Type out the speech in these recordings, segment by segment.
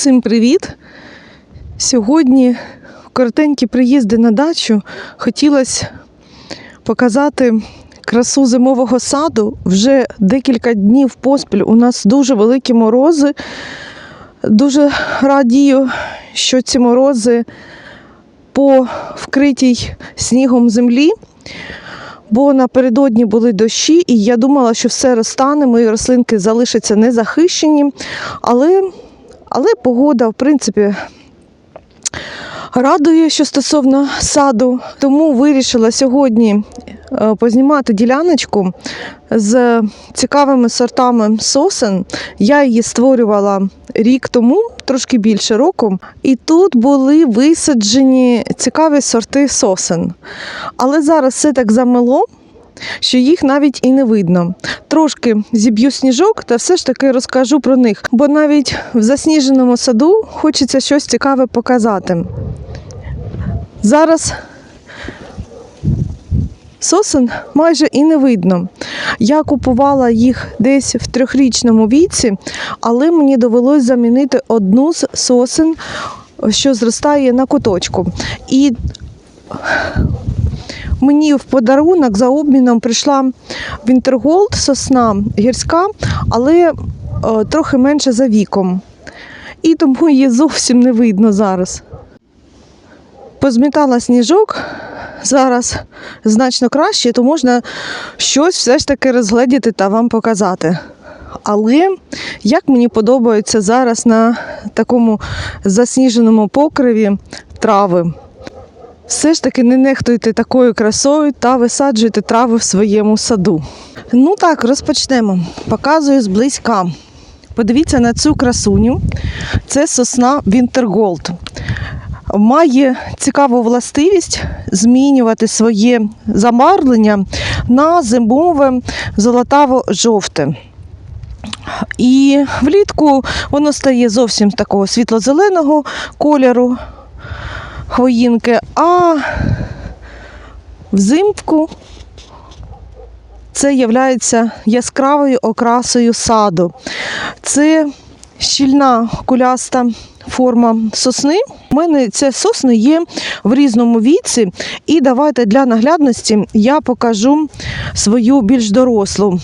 Всім привіт! Сьогодні коротенькі приїзди на дачу. Хотілося показати красу зимового саду. Вже декілька днів поспіль у нас дуже великі морози. Дуже радію, що ці морози по вкритій снігом землі. Бо напередодні були дощі, і я думала, що все розтане, мої рослинки залишаться незахищені. Але але погода, в принципі, радує, що стосовно саду. Тому вирішила сьогодні е, познімати діляночку з цікавими сортами сосен. Я її створювала рік тому, трошки більше року. І тут були висаджені цікаві сорти сосен. Але зараз все так замело що їх навіть і не видно. Трошки зіб'ю сніжок та все ж таки розкажу про них, бо навіть в засніженому саду хочеться щось цікаве показати. Зараз сосен майже і не видно. Я купувала їх десь в трьохрічному віці, але мені довелось замінити одну з сосен, що зростає на куточку. І Мені в подарунок за обміном прийшла Вінтерголд сосна гірська, але е, трохи менше за віком. І тому її зовсім не видно зараз. Позмітала сніжок, зараз значно краще, то можна щось все ж таки розгледіти та вам показати. Але як мені подобається зараз на такому засніженому покриві трави. Все ж таки не нехтуйте такою красою та висаджуйте трави в своєму саду. Ну так, розпочнемо. Показую зблизька. Подивіться на цю красуню. Це сосна Вінтерголд. Має цікаву властивість змінювати своє замарлення на зимове золотаво-жовте. І влітку воно стає зовсім такого світло-зеленого кольору хвоїнки, а взимку це є яскравою окрасою саду. Це щільна куляста форма сосни. У мене ці сосни є в різному віці. І давайте для наглядності я покажу свою більш дорослу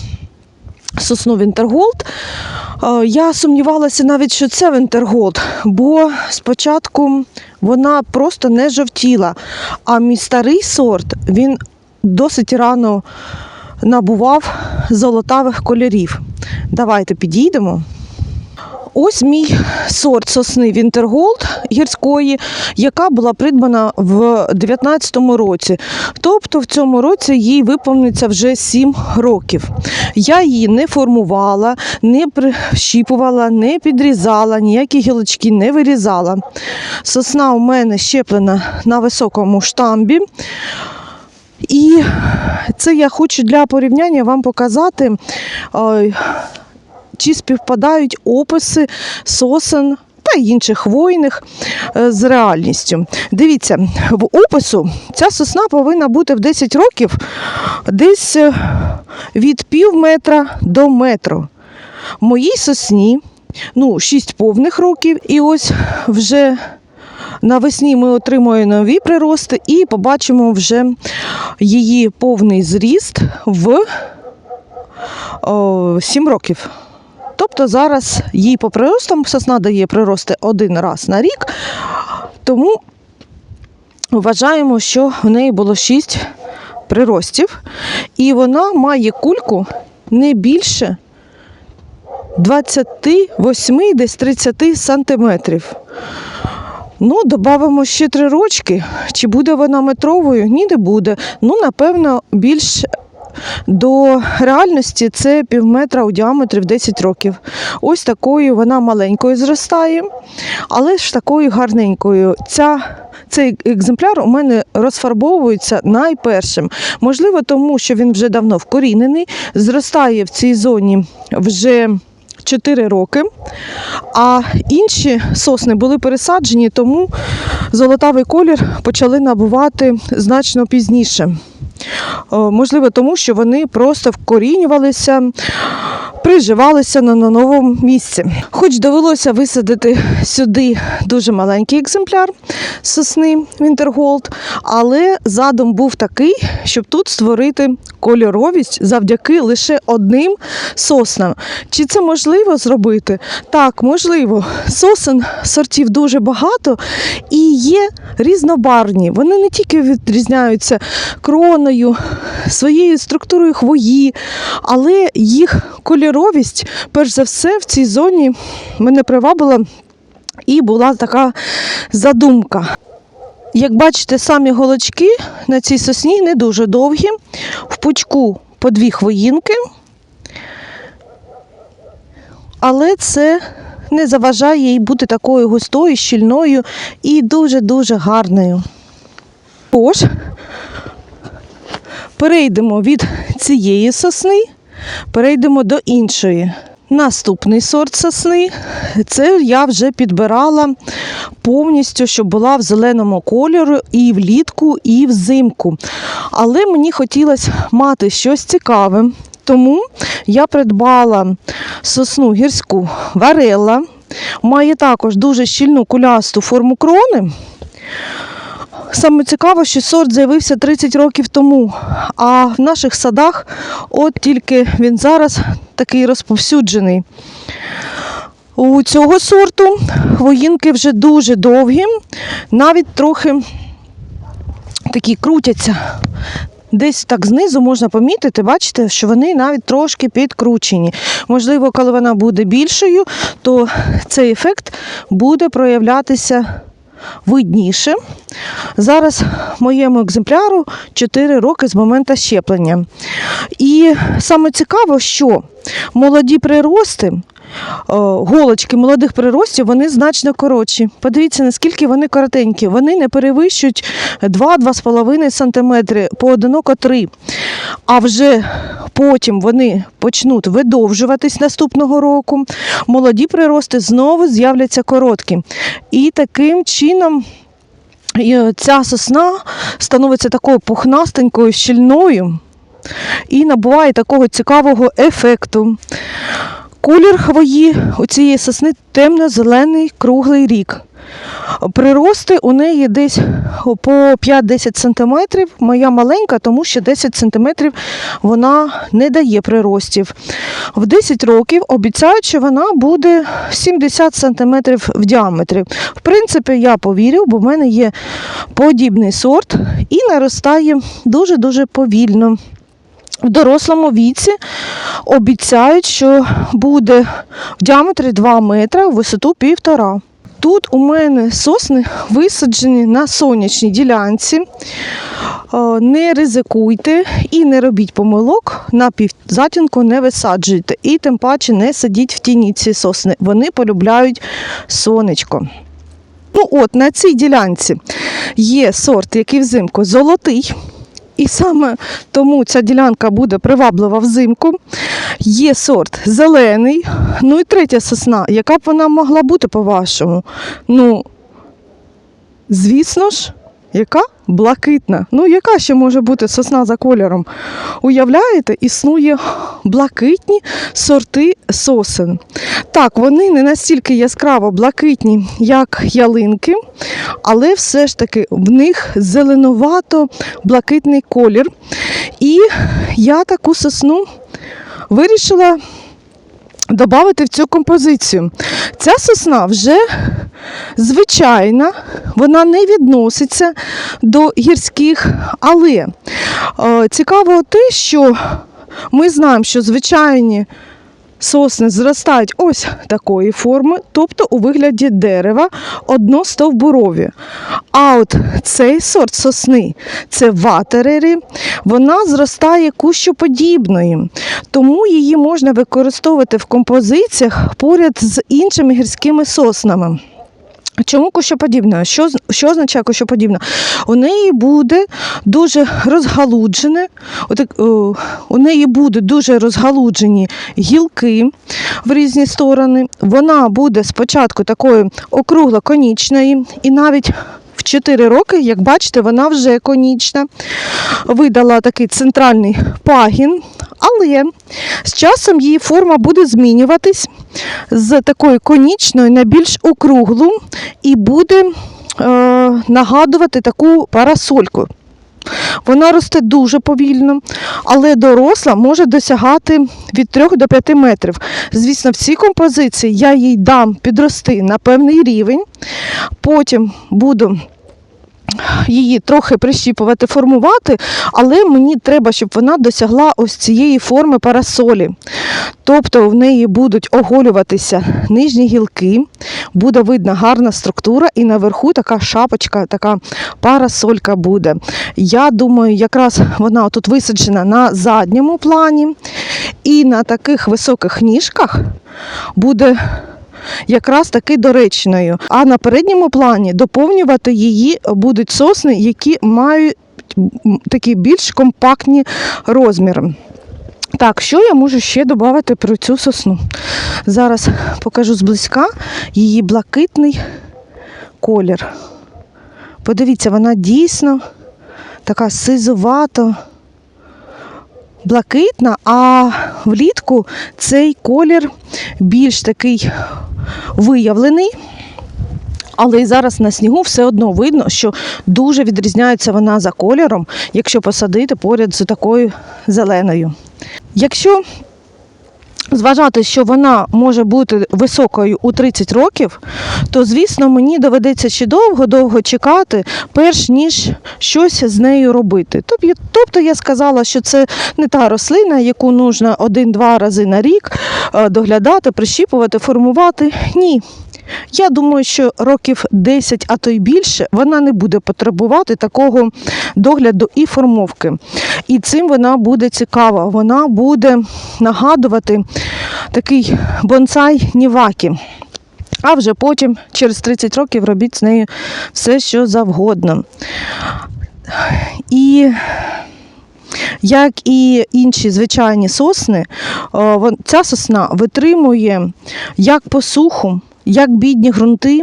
сосну Вінтерголд. Е, Я сумнівалася навіть, що це вентергот, бо спочатку вона просто не жовтіла. А мій старий сорт він досить рано набував золотавих кольорів. Давайте підійдемо. Ось мій сорт сосни Вінтерголд гірської, яка була придбана в 2019 році. Тобто в цьому році їй виповниться вже 7 років. Я її не формувала, не прищіпувала, не підрізала, ніякі гілочки не вирізала. Сосна у мене щеплена на високому штамбі. І це я хочу для порівняння вам показати. Чи співпадають описи сосен та інших хвойних е, з реальністю. Дивіться, в опису ця сосна повинна бути в 10 років десь е, від пів метра до метру. Моїй сосні ну, 6 повних років, і ось вже. Навесні ми отримуємо нові прирости і побачимо вже її повний зріст в о, 7 років. Тобто зараз їй по приростам сосна дає прирости один раз на рік, тому вважаємо, що в неї було 6 приростів, і вона має кульку не більше 28 десь 30 сантиметрів. Ну, додамо ще три рочки. Чи буде вона метровою? Ні, не буде. Ну, напевно, більш до реальності це пів метра у діаметрі в 10 років. Ось такою вона маленькою зростає, але ж такою гарненькою. Ця цей екземпляр у мене розфарбовується найпершим. Можливо, тому що він вже давно вкорінений, зростає в цій зоні вже 4 роки. А інші сосни були пересаджені, тому золотавий колір почали набувати значно пізніше. Е, Можливо, тому що вони просто вкорінювалися приживалися на, на новому місці. Хоч довелося висадити сюди дуже маленький екземпляр сосни Вінтерголд, але задум був такий, щоб тут створити кольоровість завдяки лише одним соснам. Чи це можливо зробити? Так, можливо. Сосен сортів дуже багато і є різнобарвні. Вони не тільки відрізняються кроною, своєю структурою хвої, але їх кольоровість, перш за все, в цій зоні мене привабила і була така задумка. Як бачите, самі голочки на цій сосні не дуже довгі. В пучку по дві хвоїнки. Але це не заважає їй бути такою густою, щільною і дуже-дуже гарною. Тож, перейдемо від цієї сосни, перейдемо до іншої. Наступний сорт сосни це я вже підбирала повністю, щоб була в зеленому кольорі і влітку, і взимку. Але мені хотілося мати щось цікаве. Тому я придбала сосну гірську варела. Має також дуже щільну кулясту форму крони. Саме цікаво, що сорт з'явився 30 років тому, а в наших садах от тільки він зараз такий розповсюджений. У цього сорту хвоїнки вже дуже довгі, навіть трохи такі крутяться. Десь так знизу можна помітити, бачите, що вони навіть трошки підкручені. Можливо, коли вона буде більшою, то цей ефект буде проявлятися видніше. Зараз моєму екземпляру 4 роки з моменту щеплення. І саме цікаво, що молоді прирости, голочки молодих приростів, вони значно коротші. Подивіться, наскільки вони коротенькі. Вони не перевищують 2-2,5 см, поодиноко 3. А вже потім вони почнуть видовжуватись наступного року. Молоді прирости знову з'являться короткі. І таким чином. І ця сосна становиться такою пухнастенькою, щільною і набуває такого цікавого ефекту. Колір хвої у цієї сосни темно-зелений круглий рік. Прирости у неї десь по 5-10 см. Моя маленька, тому що 10 см вона не дає приростів. В 10 років обіцяють, що вона буде 70 см в діаметрі. В принципі, я повірю, бо в мене є подібний сорт і наростає дуже-дуже повільно. В дорослому віці обіцяють, що буде в діаметрі 2 метри, в висоту півтора. Тут у мене сосни висаджені на сонячній ділянці. Е, Не ризикуйте і не робіть помилок, на півзатінку не висаджуйте. І тим паче не садіть в тіні ці сосни. Вони полюбляють сонечко. Ну от, на цій ділянці є сорт, який взимку золотий. І саме тому ця ділянка буде приваблива взимку. Є сорт зелений. Ну і третя сосна. Яка б вона могла бути, по-вашому? Ну, звісно ж, яка блакитна. Ну, яка ще може бути сосна за кольором? Уявляєте, існує блакитні сорти сосен. Так, вони не настільки яскраво блакитні, як ялинки, але все ж таки в них зеленувато-блакитний колір. І я таку сосну вирішила додати в цю композицію. Ця сосна вже звичайна, вона не відноситься до гірських, але е, цікаво те, що ми знаємо, що звичайні сосни зростають ось такої форми, тобто у вигляді дерева одностовбурові. А от цей сорт сосни це ватерері, вона зростає кущоподібною, тому її можна використовувати в композиціях поряд з іншими гірськими соснами. Чому кущоподібне? Що, що означає кущоподібне? У неї буде дуже розгалуджене, отак, о, у неї будуть дуже розгалуджені гілки в різні сторони. Вона буде спочатку такою округло-конічною і навіть 4 роки, як бачите, вона вже конічна. Видала такий центральний пагін, але з часом її форма буде змінюватись з такої конічної на більш округлу і буде е, нагадувати таку парасольку. Вона росте дуже повільно, але доросла може досягати від 3 до 5 метрів. Звісно, в цій композиції я їй дам підрости на певний рівень, потім буду її трохи прищіпувати, формувати, але мені треба, щоб вона досягла ось цієї форми парасолі. Тобто в неї будуть оголюватися нижні гілки, буде видна гарна структура, і наверху така шапочка, така парасолька буде. Я думаю, якраз вона тут висаджена на задньому плані, і на таких високих ніжках буде якраз таки доречною. А на передньому плані доповнювати її будуть сосни, які мають такі більш компактні розміри. Так, що я можу ще додати про цю сосну? Зараз покажу зблизька її блакитний колір. Подивіться, вона дійсно така сизувато блакитна, а влітку цей колір більш такий виявлений. Але і зараз на снігу все одно видно, що дуже відрізняється вона за кольором, якщо посадити поряд з такою зеленою. Якщо зважати, що вона може бути високою у 30 років, то звісно мені доведеться ще довго-довго чекати, перш ніж щось з нею робити. Тобто, я сказала, що це не та рослина, яку нужно один-два рази на рік е, доглядати, прищіпувати, формувати. Ні. Я думаю, що років 10, а то й більше, вона не буде потребувати такого догляду і формовки. І цим вона буде цікава. Вона буде нагадувати такий бонсай Нівакі. А вже потім, через 30 років, робіть з нею все, що завгодно. І як і інші звичайні сосни, ця сосна витримує як посуху, як бідні ґрунти,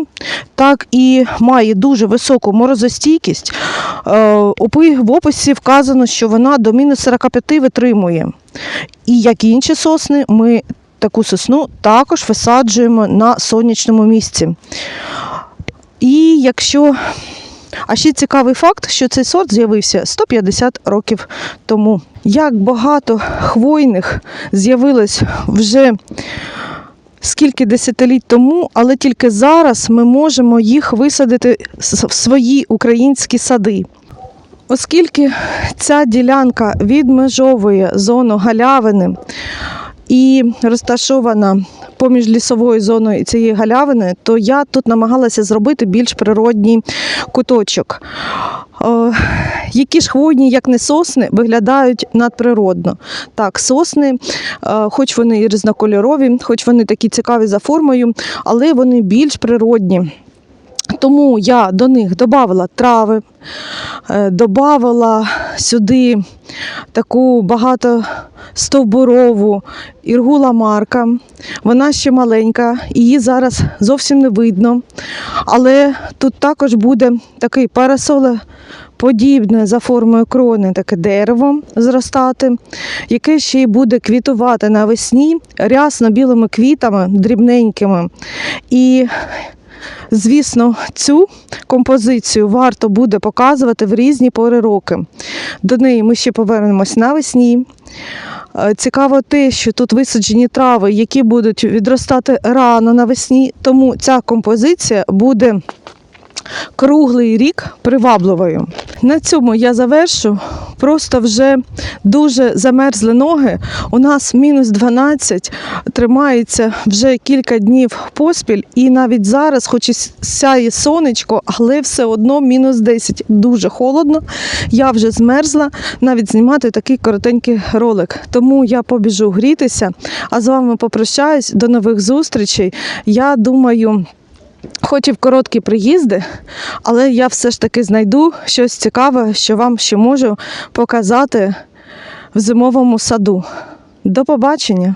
так і має дуже високу морозостійкість. Е, В описі вказано, що вона до мінус 45 витримує. І як і інші сосни, ми таку сосну також висаджуємо на сонячному місці. І якщо а ще цікавий факт, що цей сорт з'явився 150 років тому. Як багато хвойних з'явилось вже скільки десятиліть тому, але тільки зараз ми можемо їх висадити в свої українські сади. Оскільки ця ділянка відмежовує зону галявини і розташована поміж лісовою зоною цієї галявини, то я тут намагалася зробити більш природній куточок. Е, які ж хвойні, як не сосни, виглядають надприродно. Так, сосни, е, хоч вони і різнокольорові, хоч вони такі цікаві за формою, але вони більш природні. Тому я до них додавала трави, е, додавала сюди таку багатостовбурову іргула марка. Вона ще маленька, її зараз зовсім не видно. Але тут також буде такий парасолеподібне за формою крони таке дерево зростати, яке ще й буде квітувати навесні рясно білими квітами, дрібненькими. І Звісно, цю композицію варто буде показувати в різні пори роки. До неї ми ще повернемось навесні. Е, Цікаво те, що тут висаджені трави, які будуть відростати рано навесні, тому ця композиція буде круглий рік привабливою. На цьому я завершу. Просто вже дуже замерзли ноги. У нас мінус 12, тримається вже кілька днів поспіль, і навіть зараз, хоч і сяє сонечко, але все одно мінус 10. Дуже холодно. Я вже змерзла навіть знімати такий коротенький ролик. Тому я побіжу грітися. А з вами попрощаюсь. До нових зустрічей. Я думаю. Хоч і в короткі приїзди, але я все ж таки знайду щось цікаве, що вам ще можу показати в зимовому саду. До побачення!